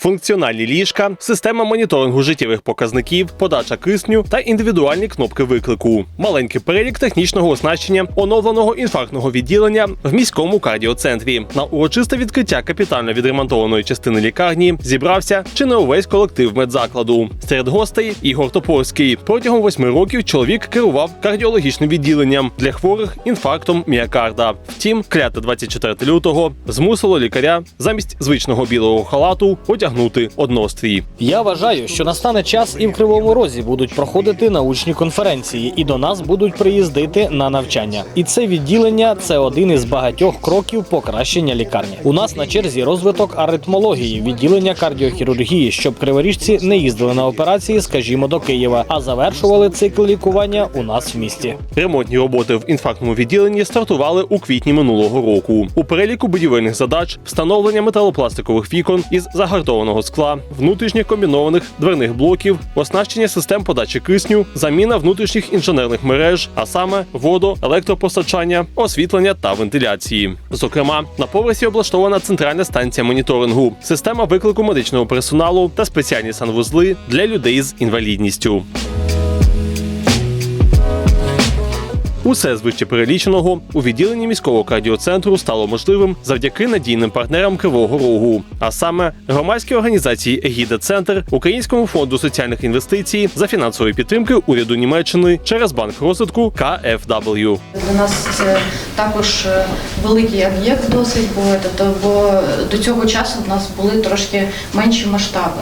функціональні ліжка, система моніторингу життєвих показників, подача кисню та індивідуальні кнопки виклику. Маленький перелік технічного оснащення оновленого інфарктного відділення в міському кардіоцентрі. На урочисте відкриття капітально відремонтованої частини лікарні зібрався чи не увесь колектив медзакладу. Серед гостей Ігор Топорський. Протягом восьми років чоловік керував кардіологічним відділенням для хворих інфарктом міокарда. Втім, кляте 24 лютого змусило лікаря замість звичного білого халату одягнути однострій. Я вважаю, що настане час і в Кривому Розі будуть проходити научні конференції, і до нас будуть приїздити на навчання. І це відділення це один із багатьох кроків покращення лікарні. У нас на черзі розвиток аритмології, відділення кардіохірургії, щоб криворіжці не їздили на операції, скажімо, до Києва, а завершували цикл лікування у нас в місті. Ремонтні роботи в інфарктному відділенні стартували у квітні минулого року. У переліку будівельних задач встановлення металопластикових вікон із загартованого скла, внутрішніх комбінованих дверних блоків, оснащення систем подачі кисню, заміна внутрішніх інженерних мереж, а саме водо, електропостачання, освітлення та вентиляції. Зокрема, на поверсі облаштована центральна станція моніторингу, система виклику медичного персоналу та спеціальні санвузли для людей з інвалідністю. Усе з вище переліченого у відділенні міського кардіоцентру стало можливим завдяки надійним партнерам Кривого Рогу, а саме громадській організації Егіда Центр, Українському фонду соціальних інвестицій за фінансової підтримки уряду Німеччини через банк розвитку KfW. Для нас це також е, великий об'єкт досить, тобто, бо до цього часу в нас були трошки менші масштаби.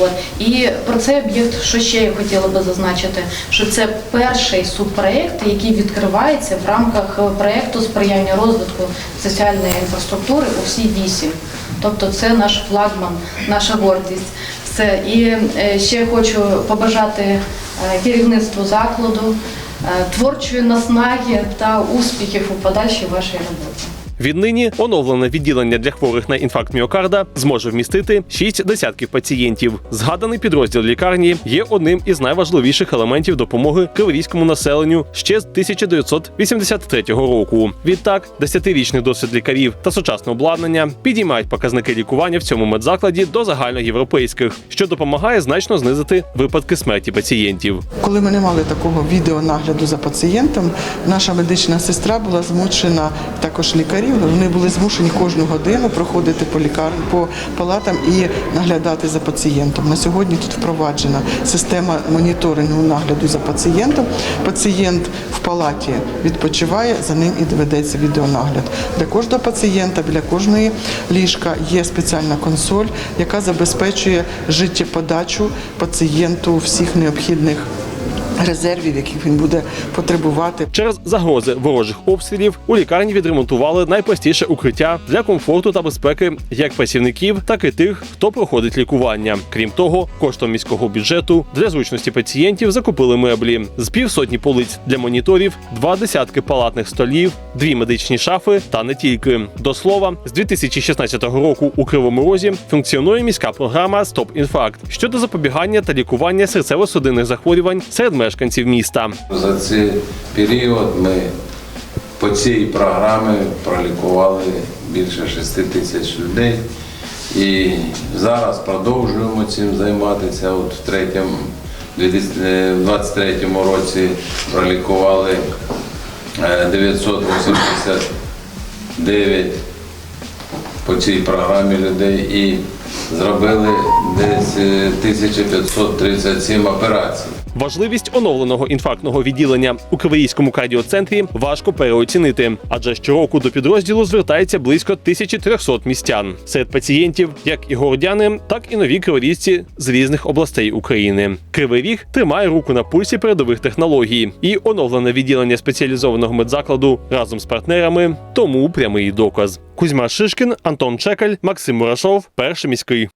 От. І про цей об'єкт, що ще я хотіла би зазначити, що це перший субпроєкт, який відкривається в рамках проєкту сприяння розвитку соціальної інфраструктури у всій вісім. Тобто це наш флагман, наша гордість. Все. І е, ще хочу побажати е, керівництву закладу е, творчої наснаги та успіхів у подальшій вашій роботі. Віднині оновлене відділення для хворих на інфаркт міокарда зможе вмістити шість десятків пацієнтів. Згаданий підрозділ лікарні є одним із найважливіших елементів допомоги криворізькому населенню ще з 1983 року. Відтак, десятирічний досвід лікарів та сучасне обладнання підіймають показники лікування в цьому медзакладі до загальноєвропейських, що допомагає значно знизити випадки смерті пацієнтів. Коли ми не мали такого відеонагляду за пацієнтом, наша медична сестра була змушена також лікарів. Вони були змушені кожну годину проходити по лікарні, по палатам і наглядати за пацієнтом. На сьогодні тут впроваджена система моніторингу нагляду за пацієнтом. Пацієнт в палаті відпочиває, за ним і ведеться відеонагляд. Для кожного пацієнта, біля кожної ліжка є спеціальна консоль, яка забезпечує життєподачу пацієнту всіх необхідних резервів, яких він буде потребувати. Через загрози ворожих обстрілів у лікарні відремонтували найпростіше укриття для комфорту та безпеки як працівників, так і тих, хто проходить лікування. Крім того, коштом міського бюджету для зручності пацієнтів закупили меблі з півсотні полиць для моніторів, два десятки палатних столів, дві медичні шафи та не тільки. До слова, з 2016 року у Кривому Розі функціонує міська програма Стоп інфаркт щодо запобігання та лікування серцево-судинних захворювань серед мешканців міста. За цей період ми по цій програмі пролікували більше 6 тисяч людей. І зараз продовжуємо цим займатися. От в 2023 році пролікували е, 989 по цій програмі людей і зробили десь е, 1537 операцій. Важливість оновленого інфарктного відділення у Криворізькому кардіоцентрі важко переоцінити, адже щороку до підрозділу звертається близько 1300 містян. Серед пацієнтів як і городяни, так і нові криворізці з різних областей України. Кривий ріг тримає руку на пульсі передових технологій, і оновлене відділення спеціалізованого медзакладу разом з партнерами тому прямий доказ. Кузьма Шишкін, Антон Чекаль, Максим Мурашов, перший міський.